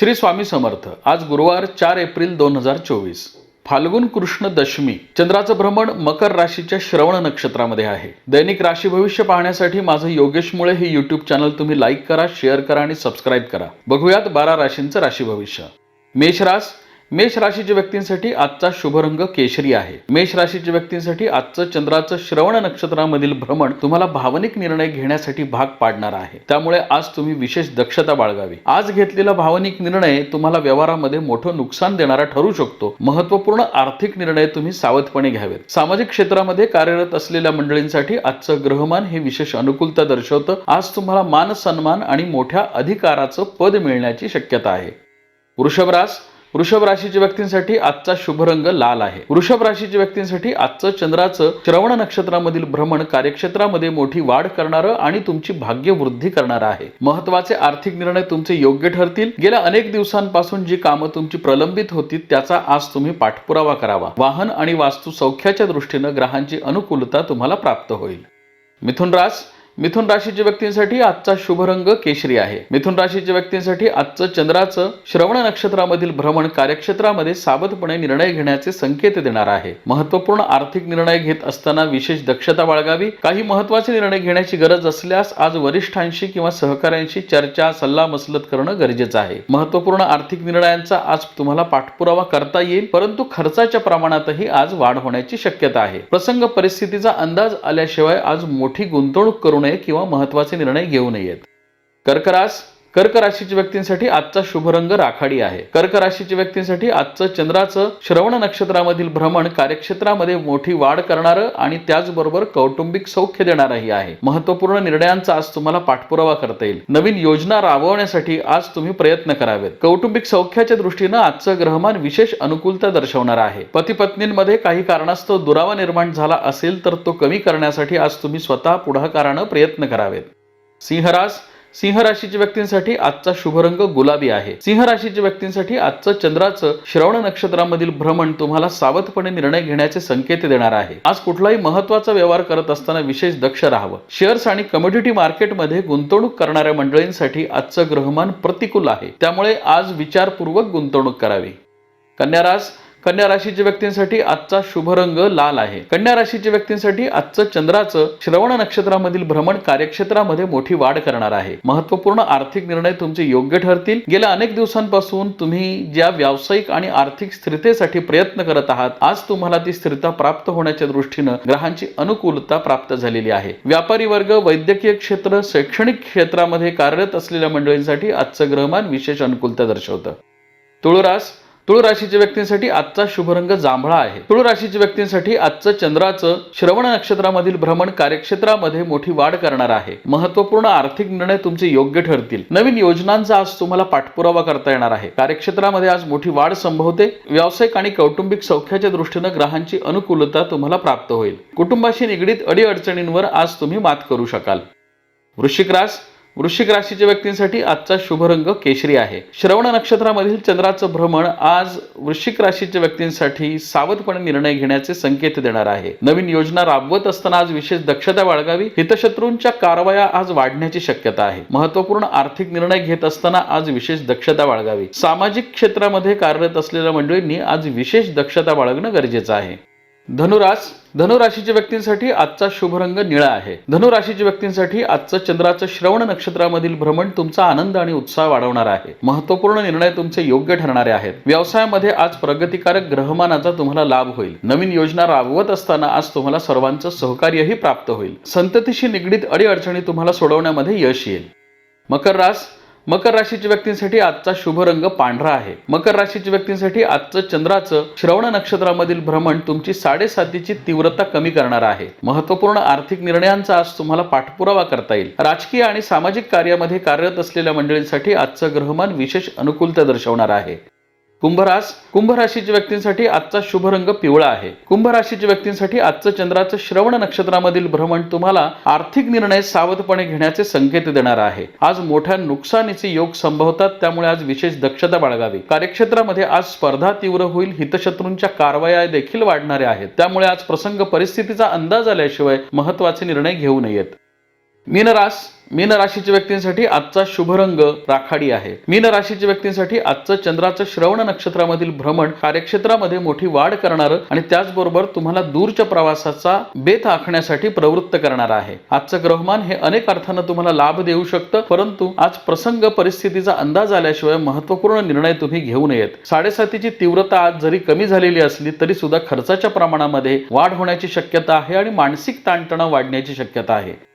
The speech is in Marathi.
श्री स्वामी समर्थ आज गुरुवार चार एप्रिल दोन हजार चोवीस. फाल्गुन कृष्ण दशमी चंद्राचं भ्रमण मकर राशीच्या श्रवण नक्षत्रामध्ये आहे. दैनिक राशी भविष्य पाहण्यासाठी माझं योगेश मुळे हे युट्यूब चॅनल तुम्ही लाईक करा शेअर करा आणि सबस्क्राईब करा. बघूयात बारा राशींचं राशी भविष्य. मेष रास मेष राशीच्या व्यक्तींसाठी आजचा शुभ रंग केशरी आहे. मेष राशीच्या व्यक्तींसाठी आजचं चंद्राचं श्रवण नक्षत्रामधील भ्रमण तुम्हाला भावनिक निर्णय घेण्यासाठी भाग पाडणार आहे. त्यामुळे आज तुम्ही विशेष दक्षता बाळगावी. आज घेतलेला भावनिक निर्णय तुम्हाला व्यवहारामध्ये मोठं नुकसान देणारा ठरू शकतो. महत्त्वपूर्ण आर्थिक निर्णय तुम्ही सावधपणे घ्यावेत. सामाजिक क्षेत्रामध्ये कार्यरत असलेल्या मंडळींसाठी आजचं ग्रहमान हे विशेष अनुकूलता दर्शवतं. आज तुम्हाला मान सन्मान आणि मोठ्या अधिकाराचं पद मिळण्याची शक्यता आहे. वृषभरास वृषभ राशीच्या व्यक्तींसाठी आजचा शुभ रंग लाल आहे. वृषभ राशीच्या व्यक्तींसाठी आजचं चंद्राचं श्रवण नक्षत्रामधील भ्रमण कार्यक्षेत्रामध्ये मोठी वाढ करणारं आणि तुमची भाग्य वृद्धी करणारं आहे. महत्त्वाचे आर्थिक निर्णय तुमचे योग्य ठरतील. गेल्या अनेक दिवसांपासून जी कामं तुमची प्रलंबित होती त्याचा आज तुम्ही पाठपुरावा करावा. वाहन आणि वास्तू सौख्याच्या दृष्टीनं ग्रहांची अनुकूलता तुम्हाला प्राप्त होईल. मिथुन रास मिथुन राशीच्या व्यक्तींसाठी आजचा शुभ रंग केशरी आहे. मिथुन राशीच्या व्यक्तींसाठी आजचं चंद्राचं श्रवण नक्षत्रामधील भ्रमण कार्यक्षेत्रामध्ये सावधपणे निर्णय घेण्याचे संकेत देणार आहे. महत्त्वपूर्ण आर्थिक निर्णय घेत असताना विशेष दक्षता बाळगावी. काही महत्त्वाचे निर्णय घेण्याची गरज असल्यास आज वरिष्ठांशी किंवा सहकाऱ्यांशी चर्चा सल्ला मसलत करणं गरजेचं आहे. महत्त्वपूर्ण आर्थिक निर्णयांचा आज तुम्हाला पाठपुरावा करता येईल परंतु खर्चाच्या प्रमाणातही आज वाढ होण्याची शक्यता आहे. प्रसंग परिस्थितीचा अंदाज आल्याशिवाय आज मोठी गुंतवणूक करून नये किंवा महत्त्वाचे निर्णय घेऊ नयेत. कर्करास कर्क राशीच्या व्यक्तींसाठी आजचा शुभ रंग राखाडी आहे. कर्क राशीच्या व्यक्तींसाठी आजचं चंद्राचं श्रवण नक्षत्रामधील भ्रमण कार्यक्षेत्रामध्ये मोठी वाढ करणारं आणि त्याचबरोबर कौटुंबिक सौख्य देणारही आहे. महत्त्वपूर्ण निर्णयांचा आज तुम्हाला पाठपुरावा करता येईल. नवीन योजना राबवण्यासाठी आज तुम्ही प्रयत्न करावेत. कौटुंबिक सौख्याच्या दृष्टीनं आजचं ग्रहमान विशेष अनुकूलता दर्शवणार आहे. पती पत्नींमध्ये काही कारणास्तव दुरावा निर्माण झाला असेल तर तो कमी करण्यासाठी आज तुम्ही स्वतः पुढाकारानं प्रयत्न करावेत. सिंहरास सिंह राशीच्या व्यक्तींसाठी आजचा शुभ रंग गुलाबी आहे. सिंह राशीच्या व्यक्तींसाठी आजचं चंद्राचं श्रवण नक्षत्रामधील भ्रमण तुम्हाला सावधपणे निर्णय घेण्याचे संकेत देणार आहे. आज कुठलाही महत्त्वाचा व्यवहार करत असताना विशेष दक्ष राहावं. शेअर्स आणि कमोडिटी मार्केटमध्ये गुंतवणूक करणाऱ्या मंडळींसाठी आजचं ग्रहमान प्रतिकूल आहे. त्यामुळे आज विचारपूर्वक गुंतवणूक करावी. कन्यारास कन्या राशीच्या व्यक्तींसाठी आजचा शुभ रंग लाल आहे. कन्या राशीच्या व्यक्तींसाठी आजचं चंद्राचं श्रवण नक्षत्रामधील भ्रमण कार्यक्षेत्रामध्ये मोठी वाढ करणार आहे. महत्त्वपूर्ण आर्थिक निर्णय तुमचे योग्य ठरतील. गेल्या अनेक दिवसांपासून तुम्ही ज्या व्यावसायिक आणि आर्थिक स्थिरतेसाठी प्रयत्न करत आहात आज तुम्हाला ती स्थिरता प्राप्त होण्याच्या दृष्टीनं ग्रहांची अनुकूलता प्राप्त झालेली आहे. व्यापारी वर्ग वैद्यकीय क्षेत्र शैक्षणिक क्षेत्रामध्ये कार्यरत असलेल्या मंडळींसाठी आजचं ग्रहमान विशेष अनुकूलता दर्शवतं. तुळरास तुळ राशीच्या व्यक्तींसाठी आजचा शुभ रंग जांभळा आहे. तुळ राशीच्या व्यक्तींसाठी आजचं चंद्राचं श्रवण नक्षत्रामधील भ्रमण कार्यक्षेत्रामध्ये मोठी वाढ करणार आहे. महत्त्वपूर्ण आर्थिक निर्णय तुमचे योग्य ठरतील. नवीन योजनांचा आज तुम्हाला पाठपुरावा करता येणार आहे. कार्यक्षेत्रामध्ये आज मोठी वाढ संभवते. व्यावसायिक आणि कौटुंबिक सौख्याच्या दृष्टीनं ग्रहांची अनुकूलता तुम्हाला प्राप्त होईल. कुटुंबाशी निगडीत अडीअडचणींवर आज तुम्ही मात करू शकाल. वृश्चिक रास वृश्चिक राशीच्या व्यक्तींसाठी आजचा शुभ रंग केशरी आहे. श्रवण नक्षत्रामधील चंद्राचं भ्रमण आज वृश्चिक राशीच्या व्यक्तींसाठी सावधपणे निर्णय घेण्याचे संकेत देणार आहे. नवीन योजना राबवत असताना आज विशेष दक्षता बाळगावी हितशत्रूंच्या कारवाया आज वाढण्याची शक्यता आहे. महत्त्वपूर्ण आर्थिक निर्णय घेत असताना आज विशेष दक्षता बाळगावी. सामाजिक क्षेत्रामध्ये कार्यरत असलेल्या मंडळींनी आज विशेष दक्षता बाळगणं गरजेचं आहे. धनुरास धनुराशीच्या व्यक्तींसाठी आजचा शुभ रंग निळा आहे. धनुराशीच्या व्यक्तींसाठी आजचं चंद्राचं श्रवण नक्षत्रामधील भ्रमण तुमचा आनंद आणि उत्साह वाढवणार आहे. महत्त्वपूर्ण निर्णय तुमचे योग्य ठरणारे आहेत. व्यवसायामध्ये आज प्रगतिकारक ग्रहमानाचा तुम्हाला लाभ होईल. नवीन योजना राबवत असताना आज तुम्हाला सर्वांचं सहकार्यही प्राप्त होईल. संततीशी निगडीत अडीअडचणी तुम्हाला सोडवण्यामध्ये यश येईल. मकर रास मकर राशीच्या व्यक्तींसाठी आजचा शुभ रंग पांढरा आहे. मकर राशीच्या व्यक्तींसाठी आजचं चंद्राचं श्रवण नक्षत्रामधील भ्रमण तुमची साडेसातीची तीव्रता कमी करणार आहे. महत्त्वपूर्ण आर्थिक निर्णयांचा आज तुम्हाला पाठपुरावा करता येईल. राजकीय आणि सामाजिक कार्यामध्ये कार्यरत असलेल्या मंडळींसाठी आजचं ग्रहमान विशेष अनुकूलता दर्शवणार आहे. कुंभरास कुंभ राशीच्या व्यक्तींसाठी आजचा शुभ रंग पिवळा आहे. कुंभ राशीच्या व्यक्तींसाठी आजचं चंद्राचं श्रवण नक्षत्रामधील भ्रमण तुम्हाला आर्थिक निर्णय सावधपणे घेण्याचे संकेत देणार आहे. आज मोठ्या नुकसानीचे योग संभवतात त्यामुळे आज विशेष दक्षता बाळगावी. कार्यक्षेत्रामध्ये आज स्पर्धा तीव्र होईल हितशत्रूंच्या कारवाया देखील वाढणाऱ्या आहेत. त्यामुळे आज प्रसंग परिस्थितीचा अंदाज आल्याशिवाय महत्त्वाचे निर्णय घेऊ नयेत. मीनरास मीन राशीच्या व्यक्तींसाठी आजचा शुभ रंग राखाडी आहे. मीन राशीच्या व्यक्तींसाठी आजचं चंद्राचं श्रवण नक्षत्रामधील भ्रमण कार्यक्षेत्रामध्ये मोठी वाढ करणारं आणि त्याचबरोबर तुम्हाला दूरच्या प्रवासाचा बेत आखण्यासाठी प्रवृत्त करणार आहे. आजचं ग्रहमान हे अनेक अर्थानं तुम्हाला लाभ देऊ शकतं परंतु आज प्रसंग परिस्थितीचा अंदाज आल्याशिवाय महत्त्वपूर्ण निर्णय तुम्ही घेऊ नयेत. साडेसातीची तीव्रता आज जरी कमी झालेली असली तरी सुद्धा खर्चाच्या प्रमाणामध्ये वाढ होण्याची शक्यता आहे आणि मानसिक ताणतणाव वाढण्याची शक्यता आहे.